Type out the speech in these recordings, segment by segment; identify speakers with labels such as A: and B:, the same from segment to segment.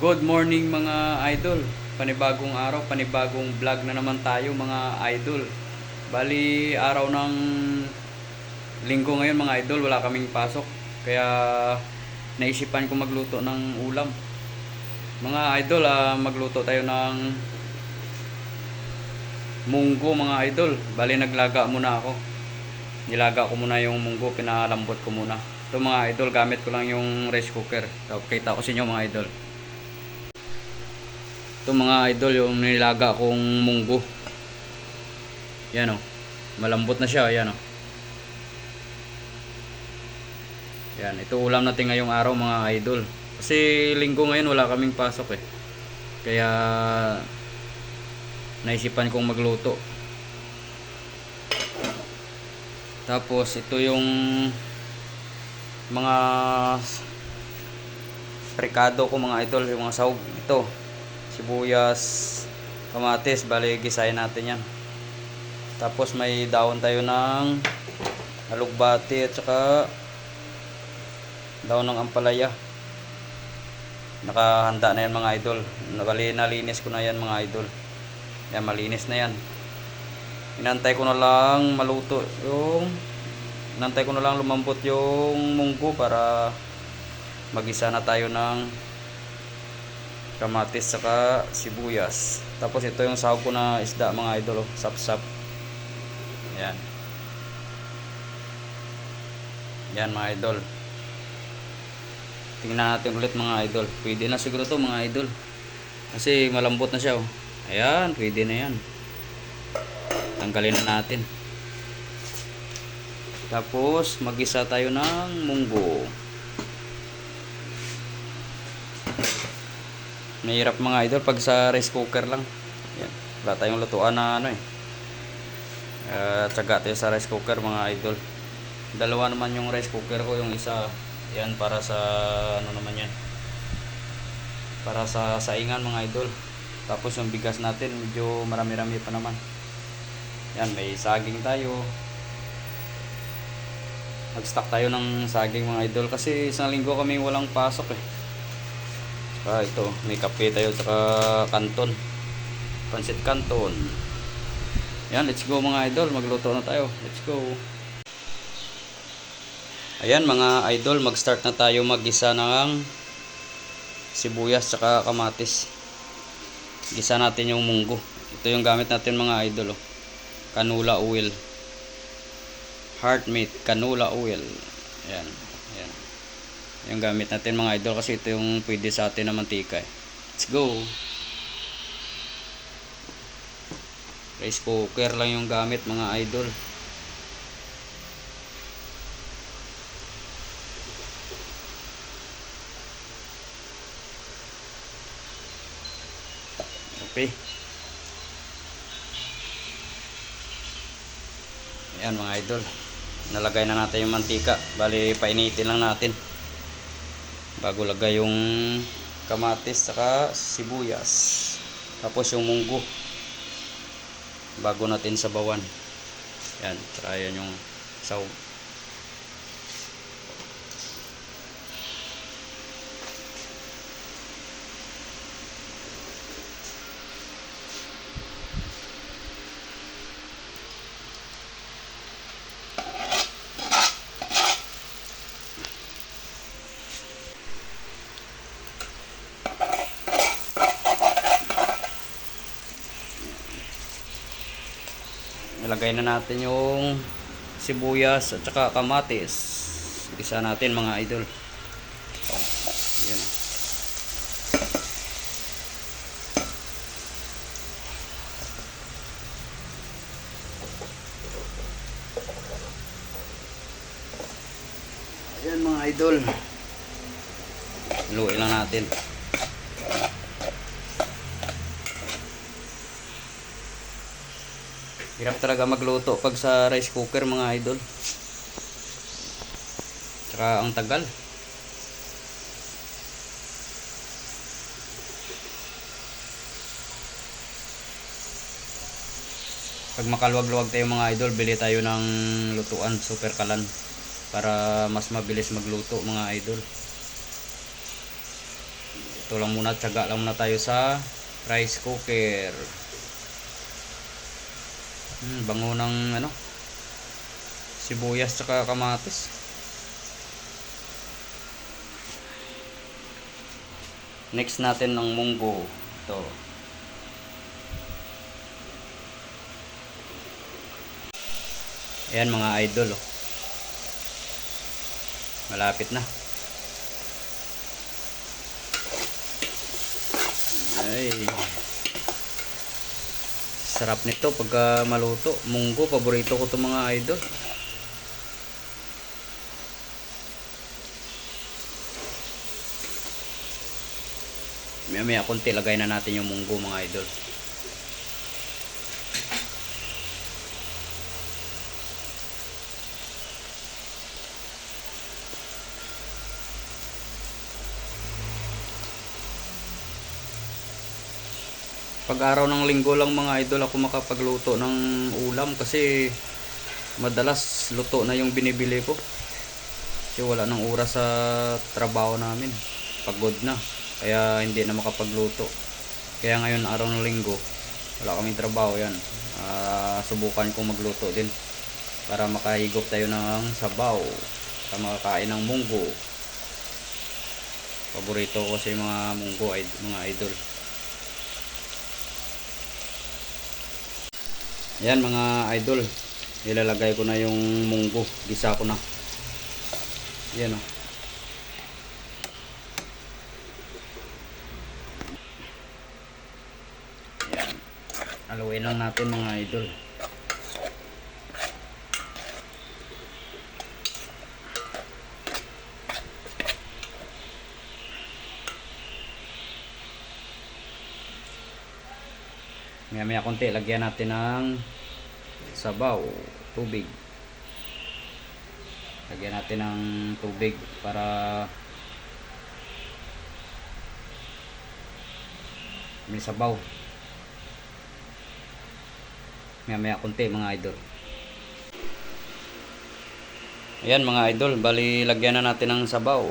A: Good morning mga idol. Panibagong araw, panibagong vlog na naman tayo mga idol. Bali, araw ng linggo ngayon mga idol, wala kaming pasok. Kaya naisipan ko magluto ng ulam. Mga idol, ah, magluto tayo ng munggo mga idol. Bali, naglaga muna ako. Nilaga ko muna yung munggo, pinalambot ko muna. Ito mga idol, gamit ko lang yung rice cooker. So, kita ko sa inyo mga idol. Ito mga idol, yung nilaga kong munggo. Yan o. Malambot na siya, yan o. Yan, ito ulam natin ngayong araw mga idol. Kasi linggo ngayon wala kaming pasok eh. Kaya naisipan kong magluto. Tapos ito yung mga rekado ko mga idol, yung mga sahog. Ito, sibuyas, kamatis, bali gisayin natin yan. Tapos may daon tayo ng alugbati at saka daon ng ampalaya. Nakahanda na yan mga idol. Bali nalinis ko na yan mga idol. Yan, malinis na yan. Inantay ko na lang maluto yung inantay ko na lang lumambot yung munggo para magisa na tayo ng kamatis saka sibuyas. Tapos ito yung sahog ko na isda mga idol, oh, sap-sap. Yan. Yan mga idol. Tingnan natin ulit mga idol. Pwede na siguro to mga idol. Kasi malambot na siya oh. Ayan, pwede na yan. Tanggalin na natin. Tapos, magisa tayo ng munggo. Mahirap mga idol pag sa rice cooker lang. Yan. Wala tayong lutuan na ano eh. Uh, tsaga tayo sa rice cooker mga idol. Dalawa naman yung rice cooker ko. Yung isa, yan para sa ano naman yan. Para sa saingan mga idol. Tapos yung bigas natin, medyo marami-rami pa naman. Yan, may saging tayo. Nag-stock tayo ng saging mga idol kasi isang linggo kami walang pasok eh. Saka ito, may kape tayo saka kanton. Pansit kanton. Yan, let's go mga idol. Magluto na tayo. Let's go. Ayan mga idol, mag-start na tayo mag-gisa ng sibuyas saka kamatis. Gisa natin yung munggo. Ito yung gamit natin mga idol. Oh. Canola oil. Heart meat, canola oil. Ayan. Ayan. Yung gamit natin mga idol kasi ito yung pwede sa atin na mantika. Eh. Let's go. Rice cooker lang yung gamit mga idol. Okay. Ayan mga idol. Nalagay na natin yung mantika. Bali, painitin lang natin. Bago lagay yung kamatis saka sibuyas. Tapos yung munggo. Bago natin sabawan. Yan. Tsaka yan yung saw. Ilagay na natin yung sibuyas at saka kamatis. Isa natin mga idol. Yan. Ayan mga idol. Luin lang natin. Hirap talaga magluto pag sa rice cooker mga idol. Tsaka ang tagal. Pag makaluwag-luwag tayo mga idol, bili tayo ng lutuan, super kalan. Para mas mabilis magluto mga idol. ito lang muna tsaga lang muna tayo sa rice cooker hmm, bango ng ano sibuyas tsaka kamatis. Next natin ng munggo. Ito. Ayan mga idol oh. malapit na. Ay sarap nito pagka maluto. Munggo paborito ko to mga idol. Maya maya konti lagay na natin yung munggo mga idol pag araw ng linggo lang mga idol ako makapagluto ng ulam kasi madalas luto na yung binibili ko. Kasi wala nang oras sa trabaho namin. Pagod na kaya hindi na makapagluto. Kaya ngayon araw ng linggo wala kaming trabaho yan. Ah, subukan kong magluto din para makahigop tayo ng sabaw para makakain ng munggo. Paborito ko kasi mga munggo mga idol Ayan mga idol, ilalagay ko na yung munggo, gisa ko na. Ayan o. Ayan. Haluin lang natin mga idol. Maya maya konti, lagyan natin ng sabaw, tubig. Lagyan natin ng tubig para may sabaw. Maya maya konti mga idol. Ayan mga idol, bali lagyan na natin ng sabaw.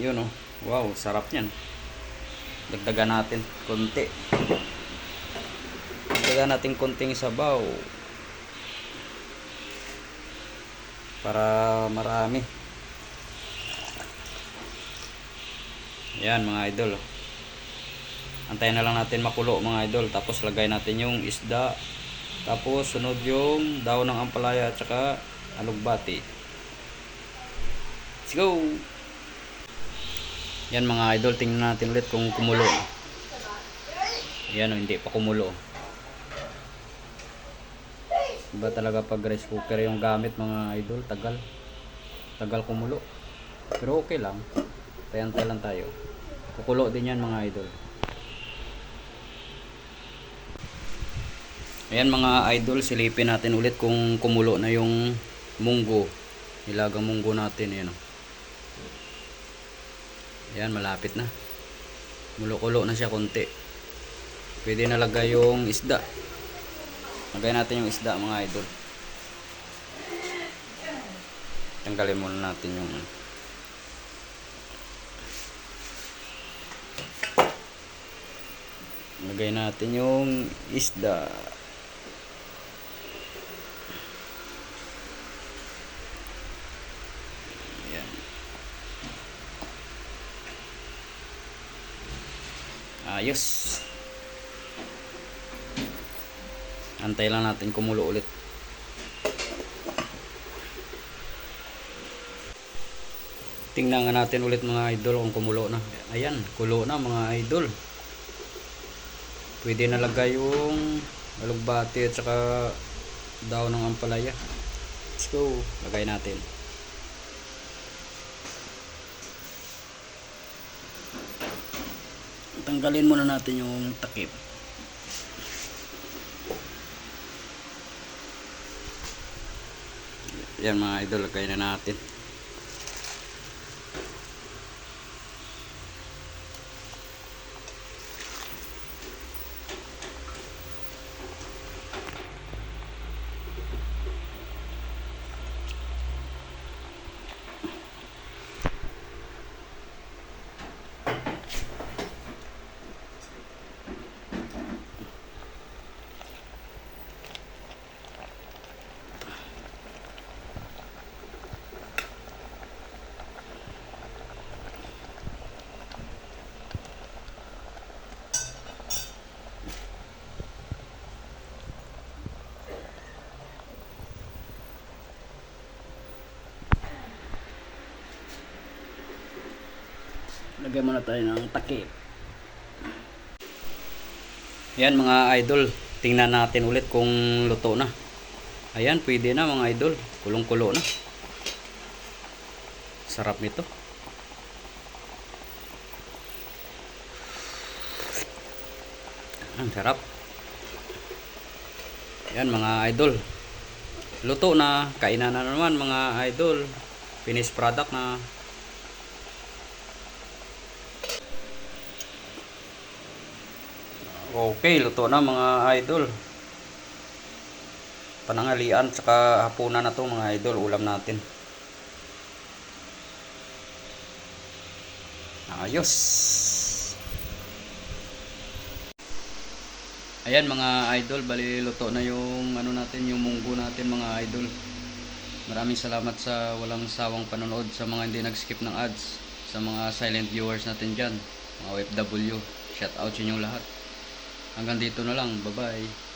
A: Yun oh. Wow, sarap niyan. Dagdagan natin konti. Dagdagan natin konting sabaw. Para marami. Yan mga idol. Antayin na lang natin makulo mga idol. Tapos lagay natin yung isda. Tapos sunod yung daon ng ampalaya at saka alugbati. Let's go! Yan mga idol, tingnan natin ulit kung kumulo. Yan o, hindi pa kumulo. Iba talaga pag rice cooker yung gamit mga idol, tagal. Tagal kumulo. Pero okay lang. Tayantay lang tayo. Kukulo din yan mga idol. Ayan mga idol, silipin natin ulit kung kumulo na yung munggo. Nilagang munggo natin, yan o. Yan, malapit na. Mulo-kulo na siya konti. Pwede na lagay yung isda. Lagay natin yung isda mga idol. Tanggalin muna natin yung Lagay natin yung isda. Ayos. Antay lang natin kumulo ulit. Tingnan nga natin ulit mga idol kung kumulo na. Ayan, kulo na mga idol. Pwede na lagay yung alugbati at saka daw ng ampalaya. Let's go. Lagay natin. Tanggalin muna natin yung takip. Yan mga idol, lagay na natin. Lagyan muna tayo ng takip. Yan mga idol, tingnan natin ulit kung luto na. Ayan, pwede na mga idol. Kulong-kulo na. Sarap nito. Ang sarap. Yan mga idol. Luto na, kainan na naman mga idol. Finished product na. Okay, luto na mga idol. Panangalian saka hapunan na to mga idol, ulam natin. Ayos. Ayan mga idol, bali luto na yung ano natin, yung munggo natin mga idol. Maraming salamat sa walang sawang panonood sa mga hindi nag-skip ng ads, sa mga silent viewers natin dyan, mga OFW. Shout out sa inyong lahat. Hanggang dito na lang. Bye-bye.